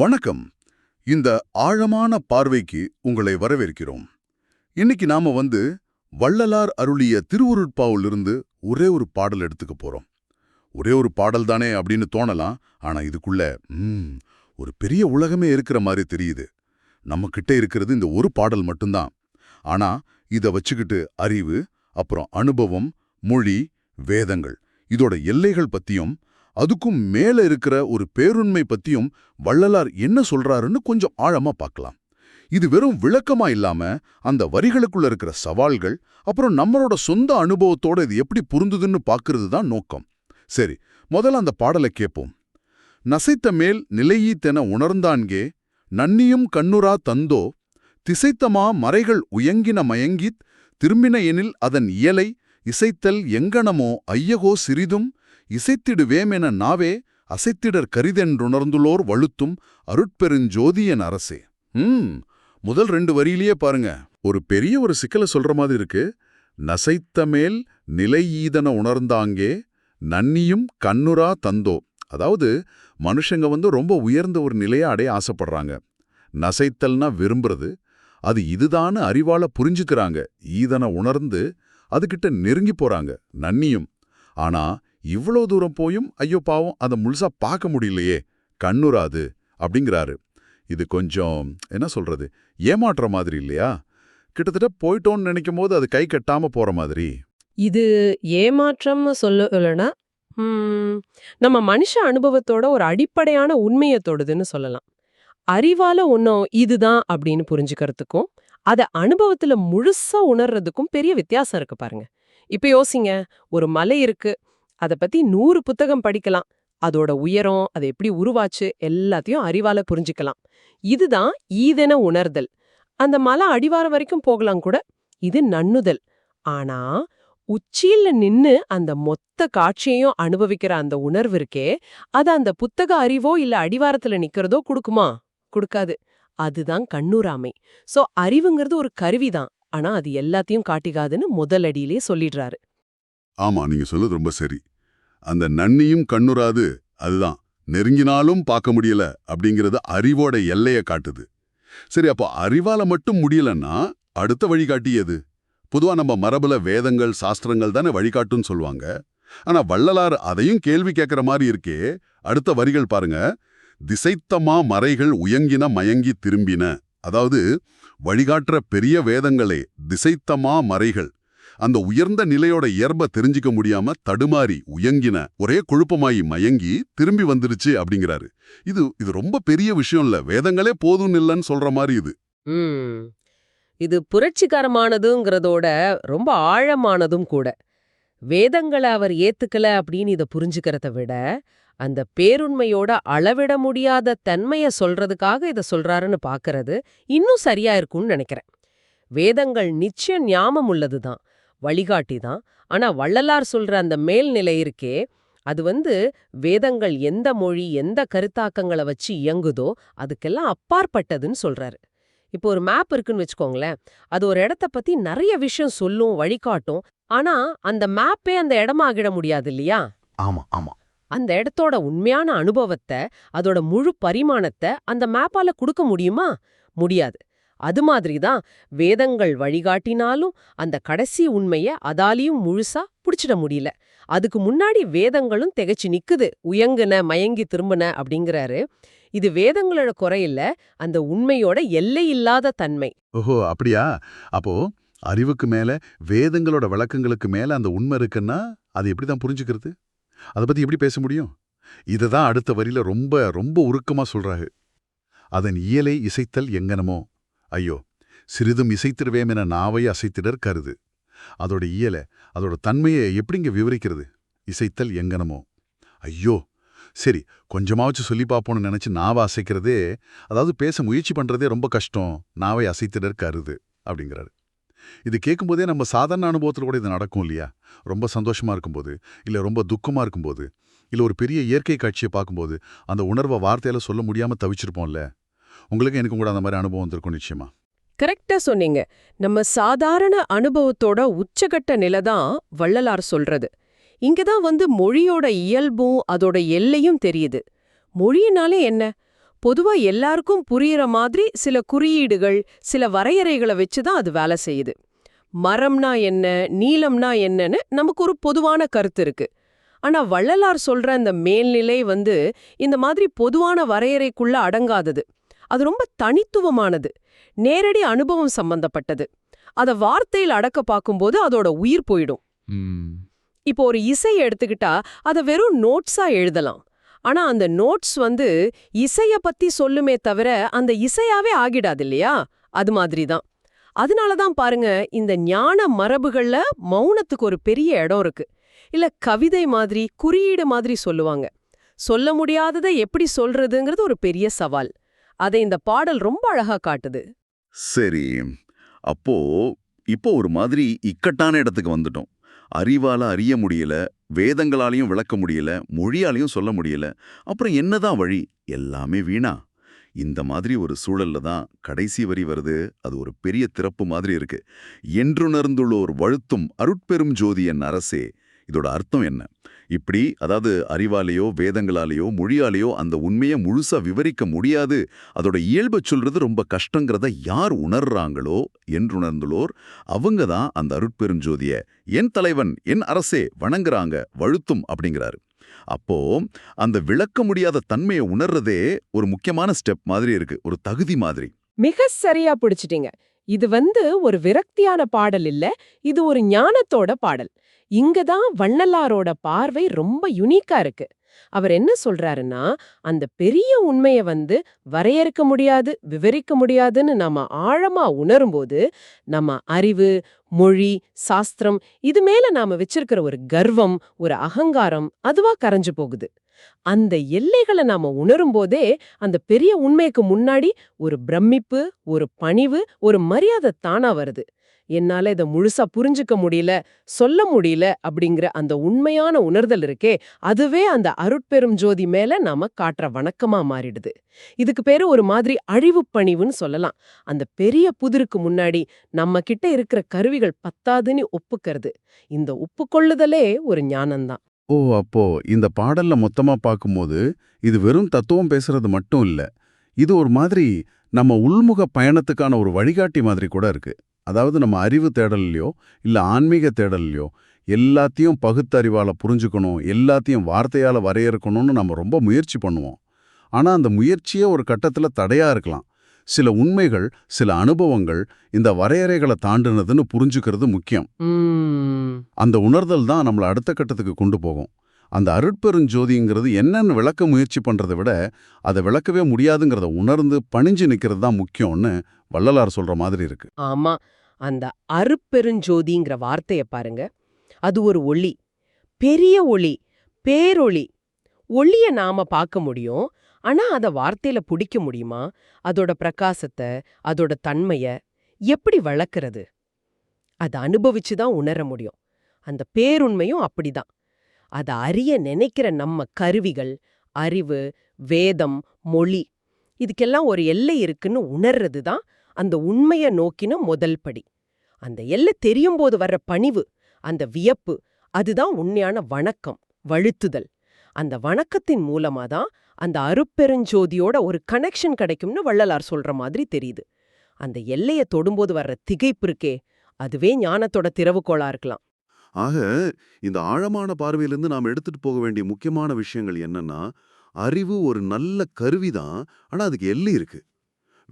வணக்கம். இந்த ஆழமான பார்வைக்கு உங்களை வரவேற்கிறோம். இன்னைக்கு நாம வந்து வள்ளலார் அருளிய திருவுருட்பாவிலிருந்து ஒரே ஒரு பாடல் எடுத்துக்க போறோம். ஒரே ஒரு பாடல் தானே அப்படின்னு தோணலாம். ஆனா இதுக்குள்ள ஒரு பெரிய உலகமே இருக்கிற மாதிரி தெரியுது. நம்ம கிட்ட இருக்கிறது இந்த ஒரு பாடல் மட்டும்தான். ஆனா இத வச்சுக்கிட்டு அறிவு அப்புறம் அனுபவம் மொழி வேதங்கள் இதோட எல்லைகள் பத்தியும் அதுக்கும் மேல இருக்கிற ஒரு பேருண்மை பத்தியும் வள்ளலார் என்ன சொல்றாருன்னு கொஞ்சம் ஆழமா பார்க்கலாம். இது வெறும் விளக்கமா இல்லாம அந்த வரிகளுக்குள்ள இருக்கிற சவால்கள் அப்புறம் நம்மளோட சொந்த அனுபவத்தோட இது எப்படி புரிந்துதுன்னு பார்க்கறது தான் நோக்கம். சரி முதல்ல அந்த பாடலை கேட்போம் நசைத்த மேல் நிலையீத்தென உணர்ந்தான்கே நன்னியும் கண்ணுரா தந்தோ திசைத்தமா மறைகள் உயங்கின மயங்கித் திரும்பின எனில் அதன் இயலை இசைத்தல் எங்கனமோ ஐயகோ சிறிதும் இசைத்திடுவேமென நாவே அசைத்திடர் கரிதென்றுணர்ந்துள்ளோர் வழுத்தும் அருட்பெருஞ்சோதியன் அரசே. ம் முதல் ரெண்டு வரியிலேயே பாருங்க. ஒரு பெரிய ஒரு சிக்கலை சொல்ற மாதிரி இருக்கு. நசைத்த மேல் நிலை உணர்ந்தாங்கே நன்னியும் கண்ணுரா தந்தோ. அதாவது மனுஷங்க வந்து ரொம்ப உயர்ந்த ஒரு நிலையை அடைய ஆசைப்படுறாங்க. நசைத்தல்னா விரும்புறது. அது இதுதான்னு அறிவால புரிஞ்சுக்கிறாங்க. ஈதனை உணர்ந்து அதுகிட்ட நெருங்கி போறாங்க. நன்னியும். ஆனா இவ்வளோ தூரம் போயும் ஐயோ பாவம் அதை முழுசா பார்க்க முடியலையே கண்ணுராது அப்படிங்கிறாரு. இது கொஞ்சம் என்ன சொல்றது ஏமாற்றுற மாதிரி இல்லையா? கிட்டத்தட்ட போயிட்டோன்னு நினைக்கும் போது அது கை கட்டாம போற மாதிரி. இது ஏமாற்றம்னு சொல்லலைன்னா ம், நம்ம மனுஷ அனுபவத்தோட ஒரு அடிப்படையான உண்மையை தொடுதுன்னு சொல்லலாம். அறிவால ஒன்றும் இதுதான் அப்படின்னு புரிஞ்சுக்கிறதுக்கும் அதை அனுபவத்துல முழுசா உணர்றதுக்கும் பெரிய வித்தியாசம் இருக்கு பாருங்க. இப்ப யோசிங்க ஒரு மலை இருக்கு அதை பத்தி நூறு புத்தகம் படிக்கலாம். அதோட உயரம் அது எப்படி உருவாச்சு எல்லாத்தையும் அறிவால புரிஞ்சுக்கலாம். இதுதான் ஈதென உணர்தல். அந்த மலை அடிவாரம் வரைக்கும் போகலாம் கூட இது நன்னுதல் ஆனா உச்சியில நின்னு அந்த மொத்த காட்சியையும் அனுபவிக்கிற அந்த உணர்வு இருக்கே அது அந்த புத்தக அறிவோ இல்ல அடிவாரத்துல நிக்கிறதோ கொடுக்குமா? கொடுக்காது. அதுதான் கண்ணூராமை சோ அறிவுங்கிறது ஒரு கருவிதான். ஆனா அது எல்லாத்தையும் காட்டிக்காதுன்னு முதல் அடியிலே சொல்லிடுறாரு. ஆமா நீங்க சொல்லுது ரொம்ப சரி. அந்த நன்னியும் கண்ணுறாது அதுதான். நெருங்கினாலும் பார்க்க முடியல அப்படிங்கிறது அறிவோட எல்லைய காட்டுது. சரி அப்போ அறிவால மட்டும் முடியலன்னா அடுத்த வழிகாட்டியது பொதுவா நம்ம மரபுல வேதங்கள் சாஸ்திரங்கள் தானே வழிகாட்டுன்னு சொல்லுவாங்க. ஆனா வள்ளலார் அதையும் கேள்வி கேட்கிற மாதிரி இருக்கே. அடுத்த வரிகள் பாருங்க. திசைத்தமா மறைகள் உயங்கின மயங்கி திரும்பின. அதாவது வழிகாட்டுற பெரிய வேதங்களே திசைத்தமா மறைகள். அந்த உயர்ந்த நிலையோட இயல்ப தெரிஞ்சுக்க முடியாம தடுமாறி உயங்கின ஒரே குழுப்பமாயி மயங்கி திரும்பி வந்துருச்சு அப்படிங்கிறாரு. இது இது ரொம்ப பெரிய விஷயம் இல்ல வேதங்களே போதும் இல்லைன்னு சொல்ற மாதிரி இது. இது புரட்சிகரமானதுங்கிறதோட ரொம்ப ஆழமானதும் கூட. வேதங்களை அவர் ஏத்துக்கல அப்படின்னு இத புரிஞ்சுக்கிறத விட அந்த பேருண்மையோட அளவிட முடியாத தன்மைய சொல்றதுக்காக இத சொல்றாருன்னு பாக்குறது இன்னும் சரியா இருக்கும்னு நினைக்கிறேன். வேதங்கள் நிச்சயம் ஞாபகம் உள்ளதுதான். வழிகாட்டி தான். ஆனா வள்ளலார் சொல்ற அந்த மேல்நிலை இருக்கே அது வந்து வேதங்கள் எந்த மொழி எந்த கருத்தாக்கங்களை வச்சு இயங்குதோ அதுக்கெல்லாம் அப்பாற்பட்டதுன்னு சொல்றாரு. இப்போ ஒரு மேப் இருக்குன்னு வச்சுக்கோங்களேன் அது ஒரு இடத்த பத்தி நிறைய விஷயம் சொல்லும் வழிகாட்டும். ஆனா அந்த மேப்பே அந்த இடமாகிட முடியாது இல்லையா? ஆமா ஆமா. அந்த இடத்தோட உண்மையான அனுபவத்தை அதோட முழு பரிமாணத்தை அந்த மேப்பால கொடுக்க முடியுமா? முடியாது. அது மாதிரி தான் வேதங்கள் வழிகாட்டினாலும் அந்த கடைசி உண்மைய அதாலியும் முழுசா புடிச்சிட முடியல. அதுக்கு முன்னாடி வேதங்களும் திகைச்சு நிக்குது. உயங்குன மயங்கி திரும்பின அப்படிங்கிறாரு. இது வேதங்களோட குறையில அந்த உண்மையோட எல்லை இல்லாத தன்மை. ஓஹோ அப்படியா? அப்போ அறிவுக்கு மேல வேதங்களோட விளக்கங்களுக்கு மேல அந்த உண்மை இருக்குன்னா அது எப்படி தான் புரிஞ்சுக்கிறது? அதை பத்தி எப்படி பேச முடியும்? இதை தான் அடுத்த வரியில ரொம்ப ரொம்ப உருக்கமா சொல்றாரு. அதன் இயலை இசைத்தல் எங்கனமோ. ஐயோ சிறிதும் இசைத்திருவேம் என நாவை அசைத்திடர் கருது. அதோட இயலை அதோட தன்மையை எப்படிங்க விவரிக்கிறது? இசைத்தல் எங்கனமோ. ஐயோ சரி கொஞ்சமாவச்சு சொல்லி பார்ப்போம்னு நினைச்சு நாவை அசைக்கிறதே அதாவது பேச முயற்சி பண்றதே ரொம்ப கஷ்டம் நாவை அசைத்திடர் கருது அப்படிங்கிறாரு. இது கேட்கும்போதே நம்ம சாதாரண அனுபவத்தில் கூட இது நடக்கும் இல்லையா? ரொம்ப சந்தோஷமா இருக்கும்போது இல்ல ரொம்ப துக்கமா இருக்கும்போது இல்ல ஒரு பெரிய இயற்கை காட்சியை பார்க்கும்போது அந்த உணர்வை வார்த்தையில் சொல்ல முடியாம தவிச்சிருப்போம்ல. உங்களுக்கு எனக்கு கூட அந்த மாதிரி அனுபவம் வந்திருக்கும் நிச்சயமா. கரெக்டா சொன்னீங்க. நம்ம சாதாரண அனுபவத்தோட உச்சகட்ட நிலை தான் வள்ளலார் சொல்றது. இங்கதான் வந்து மொழியோட இயல்பும் அதோட எல்லையும் தெரியுது. மொழியினாலே என்ன? பொதுவா எல்லாருக்கும் புரியற மாதிரி சில குறியீடுகள் சில வரையறைகளை வச்சு தான் அது வேலை செய்யுது. மரம்னா என்ன நீளம்னா என்னன்னு நமக்கு ஒரு பொதுவான கருத்து இருக்கு. ஆனா வள்ளலார் சொல்ற அந்த மேல்நிலை வந்து இந்த மாதிரி பொதுவான வரையறைக்குள்ள அடங்காதது. அது ரொம்ப தனித்துவமானது. நேரடி அனுபவம் சம்பந்தப்பட்டது. அத வார்த்தையில் அடக்க பார்க்கும்போது அதோட உயிர் போயிடும். இப்போ ஒரு இசை எடுத்துக்கிட்டா அத வெறும் நோட்ஸா எழுதலாம். ஆனா அந்த நோட்ஸ் வந்து இசைய பத்தி சொல்லுமே தவிர அந்த இசையாவே ஆகிடாது இல்லையா? அது மாதிரி தான். அதனால தான் பாருங்க இந்த ஞான மரபுகள்ல மௌனத்துக்கு ஒரு பெரிய இடம் இருக்கு. இல்ல கவிதை மாதிரி குறியீடு மாதிரி சொல்லுவாங்க. சொல்ல முடியாததை எப்படி சொல்றதுங்கிறது ஒரு பெரிய சவால். அதை இந்த பாடல் ரொம்ப அழகா காட்டுது. சரி. அப்போ இப்போ ஒரு மாதிரி இக்கட்டான இடத்துக்கு வந்துட்டோம். அறிவால அறிய முடியல வேதங்களாலையும் விளக்க முடியல மொழியாலையும் சொல்ல முடியல. அப்புறம் என்னதான் வழி? எல்லாமே வீணா. இந்த மாதிரி ஒரு சூழல்ல தான் கடைசி வரி வருது. அது ஒரு பெரிய திறப்பு மாதிரி இருக்கு. என்றுணர்ந்துள்ளோர் வழுத்தும் அருட்பெரும் ஜோதி என் அரசே. இதோட அர்த்தம் என்ன? இப்படி அதாவது அறிவாலேயோ வேதங்களாலேயோ மொழியாலேயோ அந்த உண்மையை முழுசா விவரிக்க முடியாது. அதோட இயல்பை சொல்றது ரொம்ப கஷ்டங்கிறத யார் உணர்றாங்களோ என்றுணர்ந்துள்ளோர் அவங்க தான் அந்த அருட்பெருஞ்சோதிய என் தலைவன் என் அரசே வணங்குறாங்க வழுத்தும் அப்படிங்கிறாரு. அப்போ அந்த விளக்க முடியாத தன்மையை உணர்றதே ஒரு முக்கியமான ஸ்டெப் மாதிரி இருக்கு ஒரு தகுதி மாதிரி. மிக சரியா பிடிச்சிட்டீங்க. இது வந்து ஒரு விரக்தியான பாடல் இல்ல இது ஒரு ஞானத்தோட பாடல். இங்க தான் பார்வை ரொம்ப யுனிக்கா இருக்கு. அவர் என்ன சொல்றாருன்னா அந்த பெரிய உண்மைய வந்து வரையறுக்க முடியாது விவரிக்க முடியாதுன்னு நாம ஆழமா உணரும்போது நம்ம அறிவு மொழி சாஸ்திரம் இது மேல நாம வச்சிருக்கிற ஒரு கர்வம் ஒரு அகங்காரம் அதுவா கரைஞ்சு போகுது. அந்த எல்லைகளை நாம உணரும்போதே அந்த பெரிய உண்மைக்கு முன்னாடி ஒரு பிரமிப்பு ஒரு பணிவு ஒரு மரியாதை தானா வருது. என்னால இதை முழுசா புரிஞ்சுக்க முடியல சொல்ல முடியல அப்படிங்கிற அந்த உண்மையான உணர்தல் இருக்கே அதுவே அந்த அருட்பெரும் ஜோதி மேல நாம காட்டுற வணக்கமா மாறிடுது. இதுக்கு பேரு ஒரு மாதிரி அழிவு பணிவுன்னு சொல்லலாம். அந்த பெரிய புதிருக்கு முன்னாடி நம்ம கிட்ட இருக்கிற கருவிகள் பத்தாதுன்னு ஒப்புக்கிறது. இந்த ஒப்புக்கொள்ளுதலே ஒரு ஞானம்தான். ஓ அப்போ இந்த பாடல்ல மொத்தமா பார்க்கும்போது இது வெறும் தத்துவம் பேசுறது மட்டும் இல்ல இது ஒரு மாதிரி நம்ம உள்முக பயணத்துக்கான ஒரு வழிகாட்டி மாதிரி கூட இருக்கு. அதாவது நம்ம அறிவு தேடல்லையோ இல்ல ஆன்மீக தேடல்லையோ எல்லாத்தையும் பகுத்தறிவால புரிஞ்சுக்கணும் எல்லாத்தையும் வார்த்தையால வரையறுக்கணும்னு நம்ம ரொம்ப முயற்சி பண்ணுவோம். ஆனா அந்த முயற்சியே ஒரு கட்டத்துல தடையா இருக்கலாம். சில உண்மைகள் சில அனுபவங்கள் இந்த வரையறைகளை தாண்டுனதுன்னு புரிஞ்சுக்கிறது முக்கியம். அந்த உணர்தல் தான் நம்மள அடுத்த கட்டத்துக்கு கொண்டு போகும். அந்த அருட்பெருஞ்சோதிங்கிறது என்னன்னு விளக்க முயற்சி பண்றதை விட அதை விளக்கவே முடியாதுங்கிறத உணர்ந்து பணிஞ்சு நிக்கிறது தான் முக்கியம்னு வள்ளலார் சொல்ற மாதிரி இருக்கு. ஆமா அந்த அருப்பெருஞ்சோதிங்கிற வார்த்தைய பாருங்க. அது ஒரு ஒளி பெரிய ஒளி பேரொளி. ஒளிய நாம பார்க்க முடியும் ஆனா அத வார்த்தையில பிடிக்க முடியுமா? அதோட பிரகாசத்தை அதோட தன்மைய எப்படி வளர்க்கறது? அதை அனுபவிச்சு தான் உணர முடியும். அந்த பேருண்மையும் அப்படிதான். அத அறிய நினைக்கிற நம்ம கருவிகள் அறிவு வேதம் மொழி இதுக்கெல்லாம் ஒரு எல்லை இருக்குன்னு உணர்றது தான் அந்த உண்மைய நோக்கின முதல் படி. அந்த எல்லை தெரியும் போது வர்ற பணிவு அந்த வியப்பு அதுதான் உண்மையான வணக்கம் வழுத்துதல். அந்த வணக்கத்தின் மூலமா தான் அந்த அருப்பெருஞ்சோதியோட ஒரு கனெக்ஷன் கிடைக்கும்னு வள்ளலார் சொல்ற மாதிரி தெரியுது. அந்த எல்லைய தொடும்போது வர்ற திகைப்பு இருக்கே அதுவே ஞானத்தோட திறவுகோளா இருக்கலாம். ஆக இந்த ஆழமான பார்வையிலிருந்து நாம் எடுத்துட்டு போக வேண்டிய முக்கியமான விஷயங்கள் என்னன்னா அறிவு ஒரு நல்ல கருவிதான் ஆனா அதுக்கு எல்லை இருக்கு.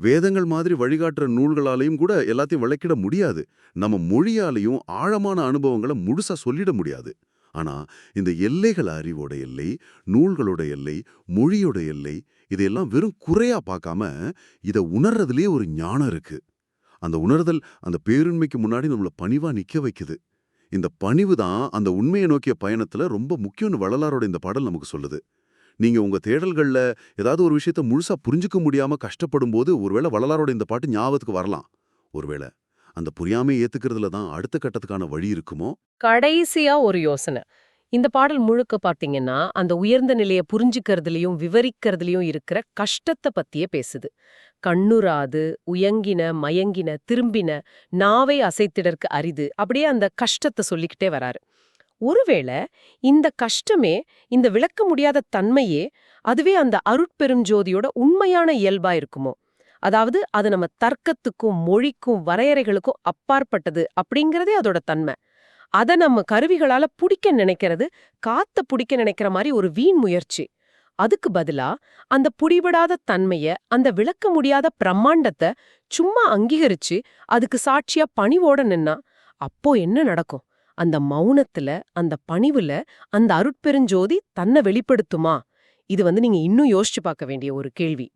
வேதங்கள் மாதிரி வழிகாட்டுற நூல்களாலையும் கூட எல்லாத்தையும் விளக்கிட முடியாது. நம்ம மொழியாலையும் ஆழமான அனுபவங்களை முழுசா சொல்லிட முடியாது. ஆனா இந்த எல்லைகள் அறிவோட எல்லை நூல்களோட எல்லை மொழியோட எல்லை இதையெல்லாம் வெறும் குறையா பார்க்காம இதை உணர்றதுலேயே ஒரு ஞானம் இருக்கு. அந்த உணர்தல் அந்த பேருண்மைக்கு முன்னாடி நம்மள பணிவா நிக்க வைக்குது. இந்த பணிவு தான் அந்த உண்மையை நோக்கிய பயணத்துல ரொம்ப முக்கியம்னு வள்ளலாரோட இந்த பாடல் நமக்கு சொல்லுது. நீங்க உங்க தேடல்கள்ல ஏதாவது ஒரு விஷயத்த முழுசா புரிஞ்சுக்க முடியாம கஷ்டப்படும் போது ஒருவேளை வள்ளலாரோட இந்த பாட்டு ஞாபகத்துக்கு வரலாம். ஒருவேளை அந்த புரியாமை ஏத்துக்கிறதுல தான் அடுத்த கட்டத்துக்கான வழி இருக்குமோ? கடைசியா ஒரு யோசனை. இந்த பாடல் முழுக்க பாத்தீங்கன்னா அந்த உயர்ந்த நிலைய புரிஞ்சுக்கிறதுலையும் விவரிக்கிறதுலையும் இருக்கிற கஷ்டத்தை பத்தியே பேசுது. கண்ணுராது உயங்கின மயங்கின திரும்பின நாவை அசைத்திடற்கு அரிது அப்படியே அந்த கஷ்டத்தை சொல்லிக்கிட்டே வராரு. ஒருவேளை இந்த கஷ்டமே இந்த விளக்க முடியாத தன்மையே அதுவே அந்த அருட்பெரும் ஜோதியோட உண்மையான இயல்பா இருக்குமோ? அதாவது அது நம்ம தர்க்கத்துக்கும் மொழிக்கும் வரையறைகளுக்கும் அப்பாற்பட்டது அப்படிங்கறதே அதோட தன்மை. அத நம்ம கருவிகளால புடிக்க நினைக்கிறது காத்த புடிக்க நினைக்கிற மாதிரி ஒரு வீண் முயற்சி. அதுக்கு பதிலா அந்த புடிபடாத தன்மைய அந்த விளக்க முடியாத பிரம்மாண்டத்தை சும்மா அங்கீகரிச்சு அதுக்கு சாட்சியா பணிவோட நின்னா அப்போ என்ன நடக்கும்? அந்த மௌனத்துல அந்த பணிவுல அந்த அருட்பெருஞ்சோதி தன்னை வெளிப்படுத்துமா? இது வந்து நீங்க இன்னும் யோசிச்சு பார்க்க வேண்டிய ஒரு கேள்வி.